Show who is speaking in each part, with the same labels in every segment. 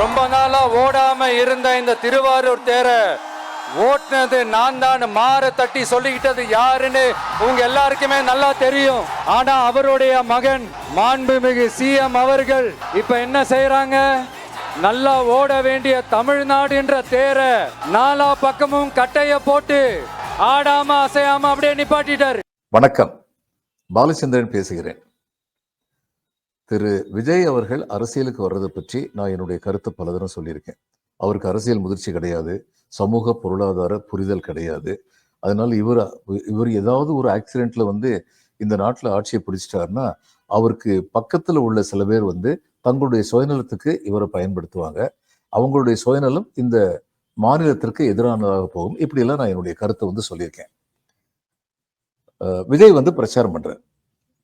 Speaker 1: ரொம்ப நாளா ஓடாம இருந்த இந்த திருவாரூர் தேர ஓட்டுனது நான் தான். மாற தட்டி சொல்லிக்கிட்டது யாருன்னு உங்க எல்லாருக்குமே நல்லா தெரியும். ஆனா அவருடைய மகன் மாண்புமிகு சிஎம் அவர்கள் இப்ப என்ன செய்யறாங்க நல்லா ஓட வேண்டிய தமிழ்நாடுன்ற தேர நாலா பக்கமும் கட்டைய போட்டு ஆடாம அசையாம அப்படியே நிப்பாட்டிட்டாரு.
Speaker 2: வணக்கம். பாலச்சந்திரன் பேசுகிறேன். திரு விஜய் அவர்கள் அரசியலுக்கு வர்றதை பற்றி நான் என்னுடைய கருத்து பல தரம் சொல்லியிருக்கேன். அவருக்கு அரசியல் முதிர்ச்சி கிடையாது சமூக பொருளாதார புரிதல் கிடையாது. அதனால் இவர் இவர் ஏதாவது ஒரு ஆக்சிடென்ட்ல வந்து இந்த நாட்டில் ஆட்சியை பிடிச்சிட்டாருன்னா அவருக்கு பக்கத்தில் உள்ள சில பேர் வந்து தங்களுடைய சுயநலத்துக்கு இவரை பயன்படுத்துவாங்க. அவங்களுடைய சுயநலம் இந்த மாநிலத்திற்கு எதிரானதாக போகும். இப்படியெல்லாம் நான் என்னுடைய கருத்தை வந்து சொல்லியிருக்கேன். விஜய் வந்து பிரச்சாரம் பண்றார்.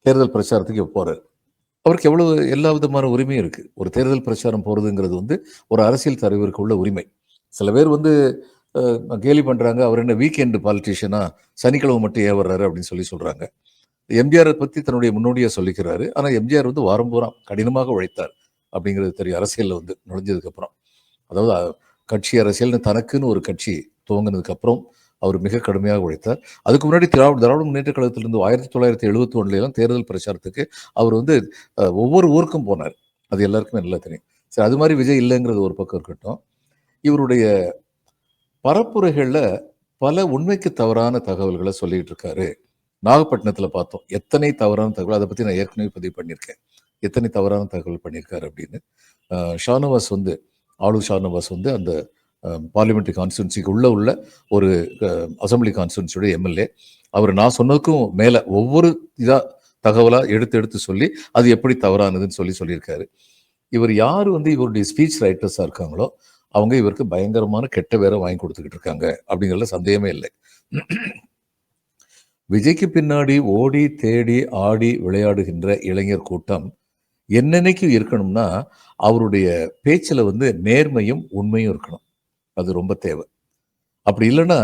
Speaker 2: தேர்தல் பிரச்சாரத்துக்கு இப்ப போறாரு. அவருக்கு எவ்வளவு எல்லா விதமான உரிமையும் இருக்குது ஒரு தேர்தல் பிரச்சாரம் போகிறதுங்கிறது வந்து ஒரு அரசியல் தலைவருக்கு உள்ள உரிமை. சில பேர் வந்து கேலி பண்ணுறாங்க அவர் என்ன வீக்கெண்டு பாலிட்டிஷியனாக சனிக்கிழமை மட்டும் ஏவர்றாரு அப்படின்னு சொல்லி சொல்கிறாங்க எம்ஜிஆர் பற்றி தன்னுடைய முன்னோடியாக சொல்லிக்கிறாரு. ஆனால் எம்ஜிஆர் வந்து வாரம் பூரா கடினமாக உழைத்தார் அப்படிங்கிறது தெரியும் அரசியலில் வந்து நுழைஞ்சதுக்கப்புறம் அதாவது கட்சி அரசியல்னு தனக்குன்னு ஒரு கட்சி துவங்கினதுக்கப்புறம் அவர் மிக கடுமையாக உழைத்தார். அதுக்கு முன்னாடி திராவிட திராவிட முன்னேற்ற கழகத்திலிருந்து ஆயிரத்தி தொள்ளாயிரத்தி எழுபத்தி ஒண்ணுல தேர்தல் பிரச்சாரத்துக்கு அவர் வந்து ஒவ்வொரு ஊருக்கும் போனார். அது எல்லாருக்குமே நல்லா தெரியும். சரி அது மாதிரி விஜய் இல்லைங்கிறது ஒரு பக்கம் இருக்கட்டும். இவருடைய பரப்புரைகளில் பல உண்மைக்கு தவறான தகவல்களை சொல்லிட்டு இருக்காரு நாகப்பட்டினத்தில் பார்த்தோம். எத்தனை தவறான தகவல் அதை பற்றி நான் ஏற்கனவே பதிவு பண்ணியிருக்கேன். எத்தனை தவறான தகவல் பண்ணியிருக்காரு அப்படின்னு. ஷானவாஸ் வந்து ஆளு ஷானவாஸ் வந்து அந்த பார்லிமெண்ட்ரி கான்ஸ்டியூன்சிக்கு உள்ள உள்ள ஒரு அசம்பிளி கான்ஸ்டியூன்சியோட எம்எல்ஏ அவர் நான் சொன்னதுக்கும் மேலே ஒவ்வொரு இதாக தகவலா எடுத்து எடுத்து சொல்லி அது எப்படி தவறானதுன்னு சொல்லி சொல்லியிருக்காரு. இவர் யார் வந்து இவருடைய ஸ்பீச் ரைட்டர்ஸா இருக்காங்களோ அவங்க இவருக்கு பயங்கரமான கெட்ட வேற வாங்கி கொடுத்துக்கிட்டு இருக்காங்க அப்படிங்கிறதுல சந்தேகமே இல்லை. விஜய்க்கு பின்னாடி ஓடி தேடி ஆடி விளையாடுகின்ற இளைஞர் கூட்டம் என்னென்னைக்கு இருக்கணும்னா அவருடைய பேச்சில் வந்து நேர்மையும் உண்மையும் இருக்கணும். அது ரொம்ப தேவை. அப்படி இல்லைன்னா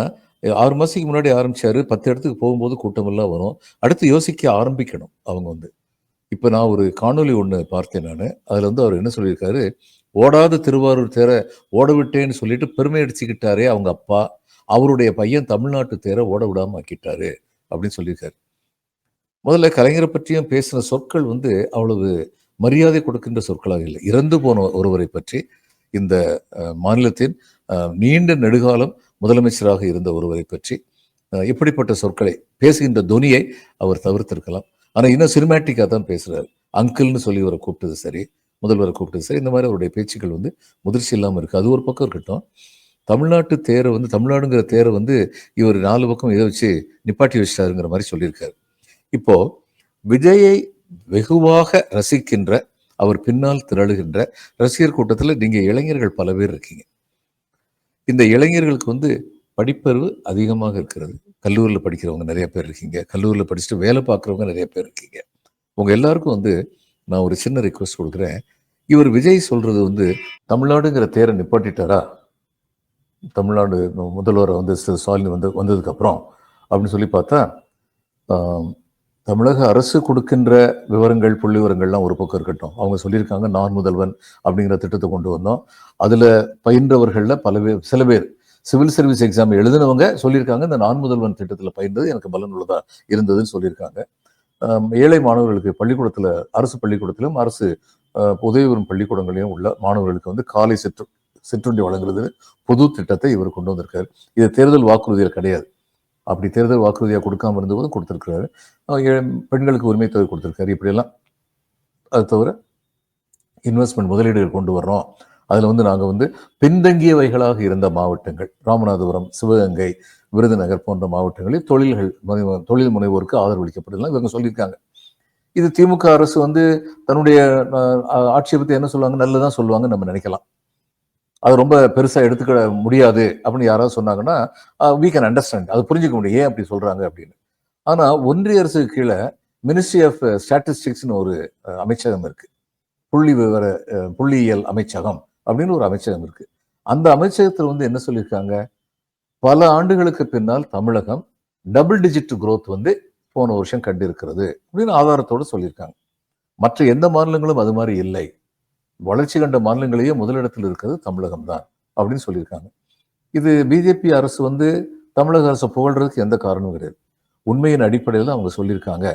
Speaker 2: ஆறு மாசத்துக்கு முன்னாடி ஆரம்பிச்சாரு பத்து இடத்துக்கு போகும்போது கூட்டமெல்லாம் வரும். அடுத்து யோசிக்க ஆரம்பிக்கணும் அவங்க வந்து. இப்போ நான் ஒரு காணொலி ஒன்று பார்த்தேன் நான். அதில் வந்து அவர் என்ன சொல்லியிருக்காரு? ஓடாத திருவாரூர் தேரை ஓட விட்டேன்னு சொல்லிட்டு பெருமை அடிச்சுக்கிட்டாரே அவங்க அப்பா. அவருடைய பையன் தமிழ்நாட்டு தேர ஓட விடாம ஆக்கிட்டாரு அப்படின்னு சொல்லியிருக்காரு. முதல்ல கலைஞரை பற்றியும் பேசின சொற்கள் வந்து அவ்வளவு மரியாதை கொடுக்கின்ற சொற்களாக இல்லை. இறந்து போன ஒருவரை பற்றி இந்த மாநிலத்தின் நீண்ட நெடுகாலம் முதலமைச்சராக இருந்த ஒருவரை பற்றி இப்படிப்பட்ட சொற்களை பேசுகின்ற துனியை அவர் தவிர்த்திருக்கலாம். ஆனால் இன்னும் சினிமேட்டிக்காக தான் பேசுகிறார் அங்கிள்னு சொல்லி இவரை கூப்பிட்டது சரி முதல்வரை கூப்பிட்டது சரி இந்த மாதிரி அவருடைய பேச்சுக்கள் வந்து முதிர்ச்சி இல்லாமல் இருக்குது அது ஒரு பக்கம் இருக்கட்டும். தமிழ்நாட்டு தேரை வந்து தமிழ்நாடுங்கிற தேரை வந்து இவர் நாலு பக்கம் இதை வச்சு நிப்பாட்டி வச்சிட்டாருங்கிற மாதிரி சொல்லியிருக்காரு. இப்போ விஜயை வெகுவாக ரசிக்கின்ற அவர் பின்னால் திரளுகின்ற ரசிகர் கூட்டத்தில் நீங்கள் இளைஞர்கள் பல பேர் இருக்கீங்க. இந்த இளைஞர்களுக்கு வந்து படிப்பறிவு அதிகமாக இருக்கிறது. கல்லூரியில் படிக்கிறவங்க நிறைய பேர் இருக்கீங்க. கல்லூரியில் படிச்சுட்டு வேலை பார்க்குறவங்க நிறைய பேர் இருக்கீங்க. உங்கள் எல்லாருக்கும் வந்து நான் ஒரு சின்ன ரிக்வஸ்ட் கொடுக்குறேன். இவர் விஜய் சொல்கிறது வந்து தமிழ்நாடுங்கிற தேரை நிப்பாட்டிட்டாரா? தமிழ்நாடு முதல்வரை வந்து ஸ்டாலின் வந்து வந்ததுக்கப்புறம் அப்படின்னு சொல்லி பார்த்தா தமிழக அரசு கொடுக்கின்ற விவரங்கள் புள்ளி விவரங்கள்லாம் ஒரு பக்கம் இருக்கட்டும். அவங்க சொல்லியிருக்காங்க நான் முதல்வன் அப்படிங்கிற திட்டத்தை கொண்டு வந்தோம். அதில் பயின்றவர்களில் பல பேர் சில பேர் சிவில் சர்வீஸ் எக்ஸாம் எழுதினவங்க சொல்லியிருக்காங்க இந்த நான் முதல்வன் திட்டத்தில் பயின்றது எனக்கு பலனுள்ளதா இருந்ததுன்னு சொல்லியிருக்காங்க. ஏழை மாணவர்களுக்கு பள்ளிக்கூடத்தில் அரசு பள்ளிக்கூடத்திலும் அரசு உதவி வரும் பள்ளிக்கூடங்களிலும் உள்ள மாணவர்களுக்கு வந்து காலை சிற்று சிற்றுண்டி வழங்குறது பொது திட்டத்தை இவர் கொண்டு வந்திருக்காரு. இது தேர்தல் வாக்குறுதியில் கிடையாது. அப்படி தேர்தல் வாக்குறுதியாக கொடுக்காம இருந்தபோதும் கொடுத்துருக்குறாரு. பெண்களுக்கு உரிமை தொகை கொடுத்திருக்காரு. இப்படியெல்லாம் அது தவிர இன்வெஸ்ட்மெண்ட் முதலீடுகள் கொண்டு வர்றோம். அதில் வந்து நாங்கள் வந்து பின்தங்கியவைகளாக இருந்த மாவட்டங்கள் ராமநாதபுரம் சிவகங்கை விருதுநகர் போன்ற மாவட்டங்களில் தொழில்கள் தொழில் முனைவோருக்கு ஆதரவளிக்கப்படலாம் இவங்க சொல்லியிருக்காங்க. இது திமுக அரசு வந்து தன்னுடைய ஆட்சியை பற்றி என்ன சொல்லுவாங்க? நல்லதான் சொல்லுவாங்க நம்ம நினைக்கலாம். அது ரொம்ப பெருசாக எடுத்துக்க முடியாது அப்படின்னு யாராவது சொன்னாங்கன்னா வீ கேன் அண்டர்ஸ்டாண்ட் அது புரிஞ்சுக்க முடியும். ஏன் அப்படி சொல்கிறாங்க அப்படின்னு. ஆனால் ஒன்றிய அரசுக்கு கீழே மினிஸ்ட்ரி ஆஃப் ஸ்டாட்டிஸ்டிக்ஸ்னு ஒரு அமைச்சகம் இருக்கு. புள்ளி விவர புள்ளியியல் அமைச்சகம் அப்படின்னு ஒரு அமைச்சகம் இருக்கு. அந்த அமைச்சகத்தில் வந்து என்ன சொல்லியிருக்காங்க? பல ஆண்டுகளுக்கு பின்னால் தமிழகம் டபுள் டிஜிட் க்ரோத் வந்து போன வருஷம் கண்டிருக்கிறது அப்படின்னு ஆதாரத்தோடு சொல்லியிருக்காங்க. மற்ற எந்த மாநிலங்களும் அது மாதிரி இல்லை. வளர்ச்சி கண்ட மாநிலங்களையே முதலிடத்தில் இருக்கிறது தமிழகம் தான் அப்படின்னு சொல்லியிருக்காங்க. இது பிஜேபி அரசு வந்து தமிழக அரசை புகழ்றதுக்கு எந்த காரணமும் கிடையாது. உண்மையின் அடிப்படையில் அவங்க சொல்லியிருக்காங்க.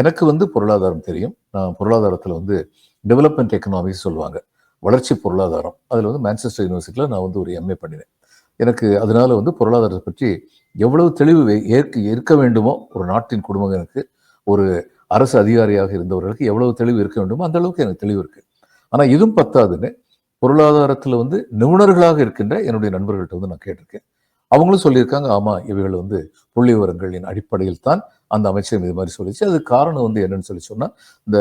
Speaker 2: எனக்கு வந்து பொருளாதாரம் தெரியும். நான் பொருளாதாரத்தில் வந்து டெவலப்மெண்ட் எக்கனாமிக்ஸ் சொல்லுவாங்க. வளர்ச்சி பொருளாதாரம். அதில் வந்து மான்செஸ்டர் யூனிவர்சிட்டியில் நான் வந்து ஒரு எம்ஏ பண்ணினேன். எனக்கு அதனால வந்து பொருளாதாரத்தை பற்றி எவ்வளவு தெளிவு ஏற்க இருக்க வேண்டுமோ ஒரு நாட்டின் குடும்பங்களுக்கு ஒரு அரசு அதிகாரியாக இருந்தவர்களுக்கு எவ்வளவு தெளிவு இருக்க வேண்டுமோ அந்த அளவுக்கு எனக்கு தெளிவு இருக்குது ஆனால் இதுவும் பத்தாதுன்னு பொருளாதாரத்தில் வந்து நிபுணர்களாக இருக்கின்ற என்னுடைய நண்பர்கள்ட்ட வந்து நான் கேட்டிருக்கேன். அவங்களும் சொல்லியிருக்காங்க ஆமா இவைகள் வந்து புள்ளி விவரங்களின் அடிப்படையில் தான் அந்த அமைச்சர் இது மாதிரி சொல்லிச்சு. அது காரணம் வந்து என்னன்னு சொல்லி சொன்னால் இந்த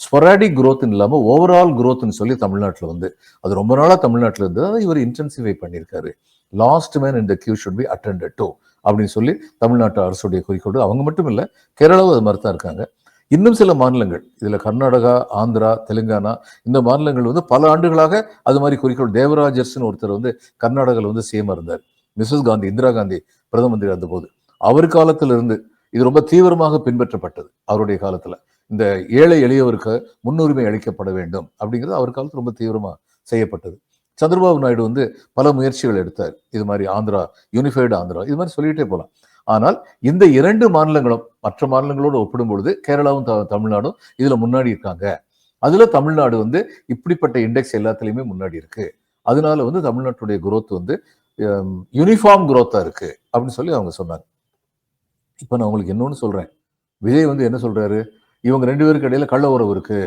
Speaker 2: ஸ்பொராடிக் குரோத்னு இல்லாமல் ஓவரால் குரோத்னு சொல்லி தமிழ்நாட்டில் வந்து அது ரொம்ப நாளாக தமிழ்நாட்டில் இருந்தது. அதை இவர் இன்டென்சிஃபை பண்ணியிருக்காரு. Last man in the queue should be attended to அப்படின்னு சொல்லி தமிழ்நாட்டு அரசுடைய குறிக்கோடு அவங்க மட்டும் இல்லை கேரளாவும் அது மாதிரி தான் இருக்காங்க. இன்னும் சில மாநிலங்கள் இதில் கர்நாடகா ஆந்திரா தெலுங்கானா இந்த மாநிலங்கள் வந்து பல ஆண்டுகளாக அது மாதிரி குறிக்கோள் தேவராஜர்ஸ்னு ஒருத்தர் வந்து கர்நாடகாவில் வந்து சிஎம் இருந்தார். மிஸ்ஸஸ் காந்தி இந்திரா காந்தி பிரதம மந்திரி இருந்தபோது அவர் காலத்திலிருந்து இது ரொம்ப தீவிரமாக பின்பற்றப்பட்டது அவருடைய காலத்தில். இந்த ஏழை எளியவருக்கு முன்னுரிமை அளிக்கப்பட வேண்டும் அப்படிங்கிறது அவர் காலத்தில் ரொம்ப தீவிரமாக செய்யப்பட்டது. சந்திரபாபு நாயுடு வந்து பல முயற்சிகள் எடுத்தார். இது மாதிரி ஆந்திரா யூனிஃபைடு ஆந்திரா இது மாதிரி சொல்லிகிட்டே போகலாம் ஆனால் இந்த இரண்டு மாநிலங்களும் மற்ற மாநிலங்களோடு ஒப்பிடும் பொழுது கேரளாவும் த- தமிழ்நாடும் இதுல முன்னாடி இருக்காங்க. அதுல தமிழ்நாடு வந்து இப்படிப்பட்ட இண்டெக்ஸ் எல்லாத்துலயுமே முன்னாடி இருக்கு. அதனால வந்து தமிழ்நாட்டுடைய குரோத் வந்து யூனிஃபார்ம் குரோத்தா இருக்கு அப்படின்னு சொல்லி அவங்க சொன்னாங்க. இப்போ நான் உங்களுக்கு இன்னொன்னு சொல்றேன். விஜய் வந்து என்ன சொல்றாரு? இவங்க ரெண்டு பேருக்கு இடையில கள்ள உறவு இருக்கு.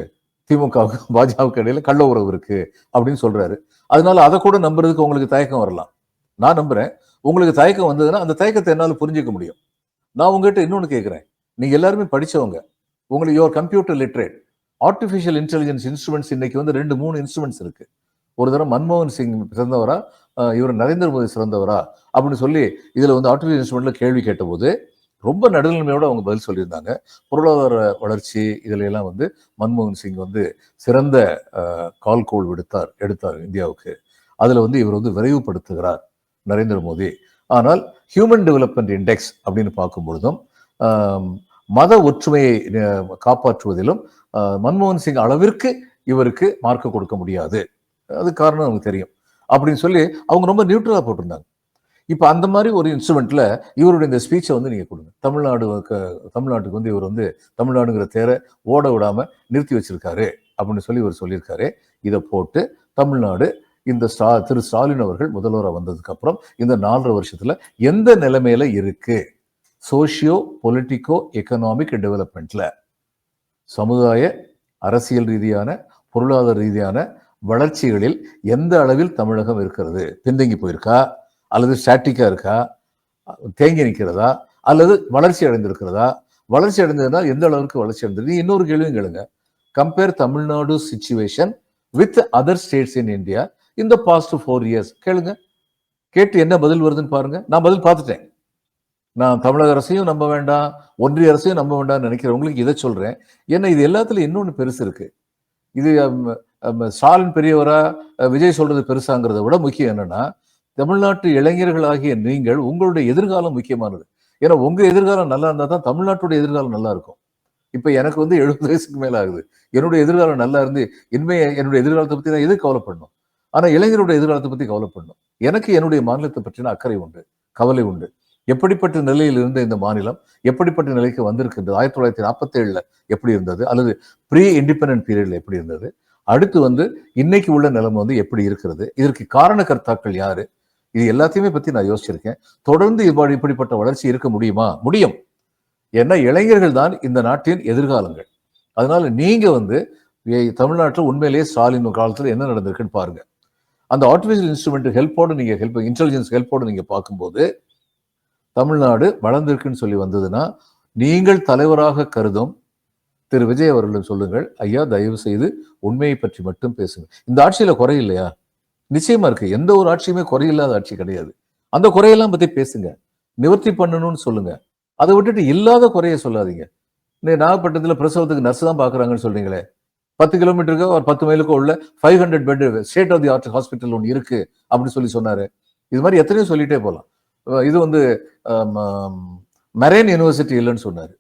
Speaker 2: திமுகவுக்கு பாஜகவுக்கு இடையில கள்ள உறவு இருக்கு அப்படின்னு சொல்றாரு. அதனால அதை கூட நம்புறதுக்கு உங்களுக்கு தயக்கம் வரலாம். நான் நம்புகிறேன் உங்களுக்கு தயக்கம் வந்ததுன்னா அந்த தயக்கத்தை என்னால் புரிஞ்சுக்க முடியும். நான் உங்ககிட்ட இன்னொன்று கேட்குறேன் நீங்கள் எல்லாருமே படித்தவங்க உங்களுக்கு you're computer literate artificial intelligence instruments இன்னைக்கு வந்து ரெண்டு மூணு இன்ஸ்ட்ருமெண்ட்ஸ் இருக்குது ஒரு தடவை மன்மோகன் சிங் சிறந்தவரா இவர் நரேந்திர மோடி சிறந்தவரா? அப்படின்னு சொல்லி இதில் வந்து ஆர்டிஃபிஷியல் இன்ஸ்ட்ருமெண்ட்ல கேள்வி கேட்டபோது ரொம்ப நடுநிலைமையோடு அவங்க பதில் சொல்லியிருந்தாங்க. பொருளாதார வளர்ச்சி இதிலெல்லாம் வந்து மன்மோகன் சிங் வந்து சிறந்த கால்கோள் விடுத்தார் எடுத்தார் இந்தியாவுக்கு. அதில் வந்து இவர் வந்து விரைவுபடுத்துகிறார். நரேந்திர மோடி. ஆனால் ஹியூமன் டெவலப்மெண்ட் இண்டெக்ஸ் அப்படின்னு பார்க்கும் பொழுதும் மத ஒற்றுமையை காப்பாற்றுவதிலும் மன்மோகன் சிங் அளவிற்கு இவருக்கு மார்க் கொடுக்க முடியாது. அது காரணம் நமக்கு தெரியும். அப்படின்னு சொல்லி அவங்க ரொம்ப நியூட்ரலாக போட்டிருந்தாங்க. இப்போ அந்த மாதிரி ஒரு இன்ஸ்ட்ருமெண்ட்டில் இவருடைய இந்த ஸ்பீச்சை வந்து நீங்கள் கொடுங்க. தமிழ்நாடு தமிழ்நாட்டுக்கு வந்து இவர் வந்து தமிழ்நாடுங்கிற தேரை ஓட விடாமல் நிறுத்தி வச்சிருக்காரு அப்படின்னு சொல்லி இவர் சொல்லியிருக்காரு. இதை போட்டு தமிழ்நாடு இந்த ஸ்டா திரு ஸ்டாலின் அவர்கள் முதல்வராக வந்ததுக்கு அப்புறம் இந்த நாலரை வருஷத்துல எந்த நிலைமையில இருக்கு? சோஷியோ பொலிட்டிக்கோ எக்கனாமிக் டெவலப்மெண்ட்ல சமுதாய அரசியல் ரீதியான பொருளாதார ரீதியான வளர்ச்சிகளில் எந்த அளவில் தமிழகம் இருக்கிறது? பின்தங்கி போயிருக்கா? அல்லது ஸ்டாட்டிக்கா இருக்கா? தேங்கி நிற்கிறதா? அல்லது வளர்ச்சி அடைந்திருக்கிறதா? வளர்ச்சி அடைந்ததுன்னா எந்த அளவுக்கு வளர்ச்சி அடைந்தது? இன்னொரு கேள்வியும் கேளுங்க. Compare Tamil Nadu situation with other states in India in the past four years கேளுங்க. கேட்டு என்ன பதில் வருதுன்னு பாருங்க. நான் பதில் பார்த்துட்டேன். நான் தமிழக அரசையும் நம்ப வேண்டாம் ஒன்றிய அரசையும் நம்ப வேண்டாம்னு நினைக்கிறவங்களுக்கு இதை சொல்கிறேன் ஏன்னா இது எல்லாத்துலயும் இன்னொன்று பெருசு இருக்கு. இது ஸ்டாலின் பெரியவரா விஜய் சொல்றது பெருசாங்கிறத விட முக்கியம் என்னன்னா தமிழ்நாட்டு இளைஞர்களாகிய நீங்கள் உங்களுடைய எதிர்காலம் முக்கியமானது. ஏன்னா உங்க எதிர்காலம் நல்லா இருந்தால் தான் தமிழ்நாட்டுடைய எதிர்காலம் நல்லா இருக்கும். இப்போ எனக்கு வந்து எழுபது வயசுக்கு மேலே ஆகுது. என்னுடைய எதிர்காலம் நல்லா இருந்து இனிமே என்னுடைய எதிர்காலத்தை பற்றி நான் எது கவலைப்படணும்? ஆனால் இளைஞருடைய எதிர்காலத்தை பற்றி கவலைப்படணும். எனக்கு என்னுடைய மாநிலத்தை பற்றின அக்கறை உண்டு கவலை உண்டு. எப்படிப்பட்ட நிலையில் இருந்த இந்த மாநிலம் எப்படிப்பட்ட நிலைக்கு வந்திருக்கின்றது ஆயிரத்தி தொள்ளாயிரத்தி நாற்பத்தி ஏழுல எப்படி இருந்தது அல்லது ப்ரீ இண்டிபெண்டன்ட் பீரியட்ல எப்படி இருந்தது அடுத்து வந்து இன்னைக்கு உள்ள நிலைமை வந்து எப்படி இருக்கிறது இதற்கு காரணகர்த்தாக்கள் யாரு இது எல்லாத்தையுமே பத்தி நான் யோசிச்சிருக்கேன். தொடர்ந்து இவ்வாறு இப்படிப்பட்ட வளர்ச்சி இருக்க முடியுமா? முடியும். ஏன்னா இளைஞர்கள் தான் இந்த நாட்டின் எதிர்காலங்கள். அதனால நீங்க வந்து தமிழ்நாட்டில் உண்மையிலேயே ஸ்டாலின் காலத்தில் என்ன நடந்திருக்குன்னு பாருங்க. அந்த ஆர்டிஃபிஷியல் இன்ஸ்ட்ருமெண்ட் ஹெல்ப்போடு நீங்கள் ஹெல்ப் இன்டெலிஜென்ஸ் ஹெல்ப்போடு நீங்கள் பார்க்கும்போது தமிழ்நாடு வளர்ந்திருக்குன்னு சொல்லி வந்ததுன்னா நீங்கள் தலைவராக கருதும் திரு விஜய் அவர்களும் சொல்லுங்கள் ஐயா தயவு செய்து உண்மையை பற்றி மட்டும் பேசுங்க. இந்த ஆட்சியில் குறை இல்லையா? நிச்சயமா இருக்கு. எந்த ஒரு ஆட்சியுமே குறையில்லாத ஆட்சி கிடையாது. அந்த குறையெல்லாம் பற்றி பேசுங்க. நிவர்த்தி பண்ணணும்னு சொல்லுங்க. அதை விட்டுட்டு இல்லாத குறைய சொல்லாதீங்க. நாகப்பட்டினத்தில் பிரசவத்துக்கு நர்ஸ் தான் பார்க்குறாங்கன்னு சொல்றீங்களே. பத்து கிலோமீட்டருக்கு ஒரு பத்து மைலுக்கு உள்ள five hundred bed state of the art hospital ஒன்று இருக்கு அப்படின்னு சொல்லி சொன்னாரு. இது மாதிரி எத்தனையோ சொல்லிட்டே போகலாம் இது வந்து மெரைன் யூனிவர்சிட்டி இல்லைன்னு சொன்னாரு.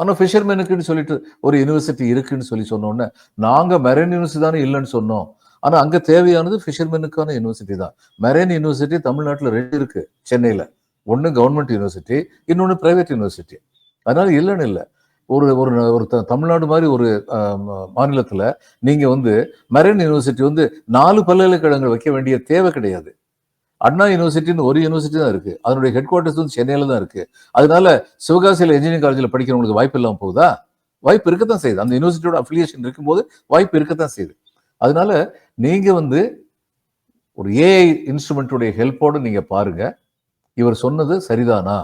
Speaker 2: ஆனால் ஃபிஷர்மேனுக்குன்னு சொல்லிட்டு ஒரு யூனிவர்சிட்டி இருக்குன்னு சொல்லி சொன்னோன்னே நாங்கள் மெரைன் யூனிவர்சிட்டி தானே இல்லைன்னு சொன்னோம். ஆனால் அங்கே தேவையானது ஃபிஷர்மேனுக்கான யூனிவர்சிட்டி தான். மெரைன் யூனிவர்சிட்டி தமிழ்நாட்டில் ரெண்டு இருக்கு சென்னையில். ஒன்று கவர்மெண்ட் யூனிவர்சிட்டி இன்னொன்று பிரைவேட் யூனிவர்சிட்டி அதனால இல்லைன்னு இல்லை. ஒரு ஒரு ஒரு தமிழ்நாடு மாதிரி ஒரு மாநிலத்தில் நீங்கள் வந்து மெரைன் யூனிவர்சிட்டி வந்து நாலு பல்கலைக்கழகங்கள் வைக்க வேண்டிய தேவை கிடையாது. அண்ணா யூனிவர்சிட்டின்னு ஒரு யூனிவர்சிட்டி தான் இருக்குது அதனுடைய ஹெட் குவார்ட்டர்ஸ் வந்து சென்னையில் தான் இருக்குது அதனால சிவகாசியில் இன்ஜினியரிங் காலேஜில் படிக்கிறவங்களுக்கு வாய்ப்பு இல்லாமல் போகுதா? வாய்ப்பு இருக்கத்தான் செய்யுது. அந்த யூனிவர்சிட்டியோட அஃபிலியேஷன் இருக்கும்போது வாய்ப்பு இருக்கத்தான் செய்யுது. அதனால நீங்கள் வந்து ஒரு ஏஐ இன்ஸ்ட்ருமெண்ட்டுடைய ஹெல்ப்போடு நீங்கள் பாருங்கள் இவர் சொன்னது சரிதானா?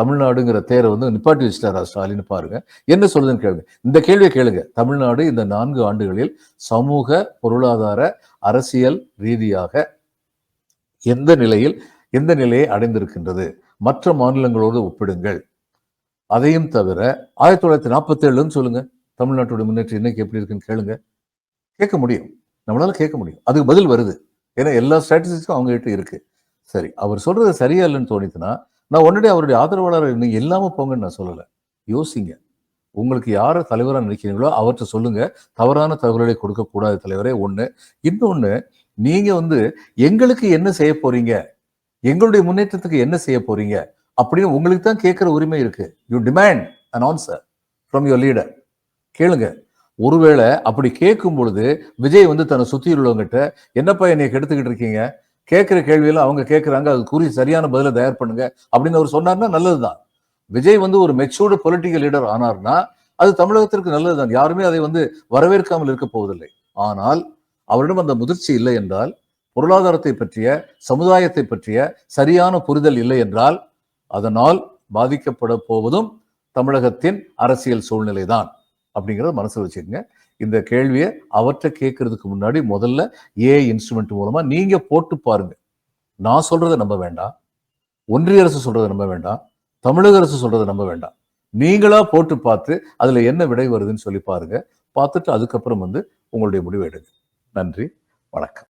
Speaker 2: தமிழ்நாடுங்கிற தேரை வந்து நிப்பாட்டி வச்சிட்டாரா ஸ்டாலின் பாருங்க. என்ன சொல்லுதுன்னு கேளுங்க. இந்த கேள்வியை கேளுங்க. தமிழ்நாடு இந்த நான்கு ஆண்டுகளில் சமூக பொருளாதார அரசியல் ரீதியாக எந்த நிலையில் எந்த நிலையை அடைந்திருக்கின்றது? மற்ற மாநிலங்களோடு ஒப்பிடுங்கள். அதையும் தவிர ஆயிரத்தி தொள்ளாயிரத்தி நாற்பத்தி ஏழுன்னு சொல்லுங்க. தமிழ்நாட்டோட முன்னேற்றம் இன்னைக்கு எப்படி இருக்குன்னு கேளுங்க. கேட்க முடியும். நம்மளால கேட்க முடியும். அதுக்கு பதில் வருது. ஏன்னா எல்லா ஸ்ட்ராட்டஜிஸும் அவங்க கிட்ட இருக்கு. சரி அவர் சொல்றது சரியா இல்லைன்னு தோணித்துனா நான் உடனே அவருடைய ஆதரவாளர் நீங்கள் இல்லாமல் போங்கன்னு நான் சொல்லலை. யோசிங்க. உங்களுக்கு யாரை தலைவராக நினைக்கிறீங்களோ அவர்கிட்ட சொல்லுங்க. தவறான தகவல்களை கொடுக்கக்கூடாது தலைவரே. ஒன்று இன்னொன்னு நீங்க வந்து எங்களுக்கு என்ன செய்ய போறீங்க? எங்களுடைய முன்னேற்றத்துக்கு என்ன செய்ய போறீங்க? அப்படின்னு உங்களுக்கு தான் கேட்குற உரிமை இருக்கு. You demand an answer from your leader கேளுங்க. ஒருவேளை அப்படி கேட்கும் பொழுது விஜய் வந்து தன்னை சுற்றி உள்ளவங்ககிட்ட என்னப்பா என்னை கெடுத்துக்கிட்டு இருக்கீங்க? கேட்குற கேள்வியெல்லாம் அவங்க கேட்குறாங்க அது கூறி சரியான பதிலை தயார் பண்ணுங்க. அப்படின்னு அவர் சொன்னார்னா நல்லதுதான். விஜய் வந்து ஒரு மெச்சூர்டு பொலிட்டிக்கல் லீடர் ஆனார்னா அது தமிழகத்திற்கு நல்லதுதான். யாருமே அதை வந்து வரவேற்காமல் இருக்க போவதில்லை. ஆனால் அவரிடம் அந்த முதிர்ச்சி இல்லை என்றால் பொருளாதாரத்தை பற்றிய சமுதாயத்தை பற்றிய சரியான புரிதல் இல்லை என்றால் அதனால் பாதிக்கப்பட போவதும் தமிழகத்தின் அரசியல் சூழ்நிலை தான் அப்படிங்கிறத மனசில் வச்சுக்கோங்க. இந்த கேள்வியை அவர்கிட்ட கேட்கறதுக்கு முன்னாடி முதல்ல ஏ இன்ஸ்ட்ருமெண்ட் மூலமா நீங்க போட்டு பாருங்க. நான் சொல்றதை நம்ப வேண்டாம். ஒன்றிய அரசு சொல்றதை நம்ப வேண்டாம். தமிழக அரசு சொல்றதை நம்ப வேண்டாம். நீங்களா போட்டு பார்த்து அதுல என்ன விடை வருதுன்னு சொல்லி பாருங்க. பார்த்துட்டு அதுக்கப்புறம் வந்து உங்களுடைய முடிவை எடுங்க. நன்றி. வணக்கம்.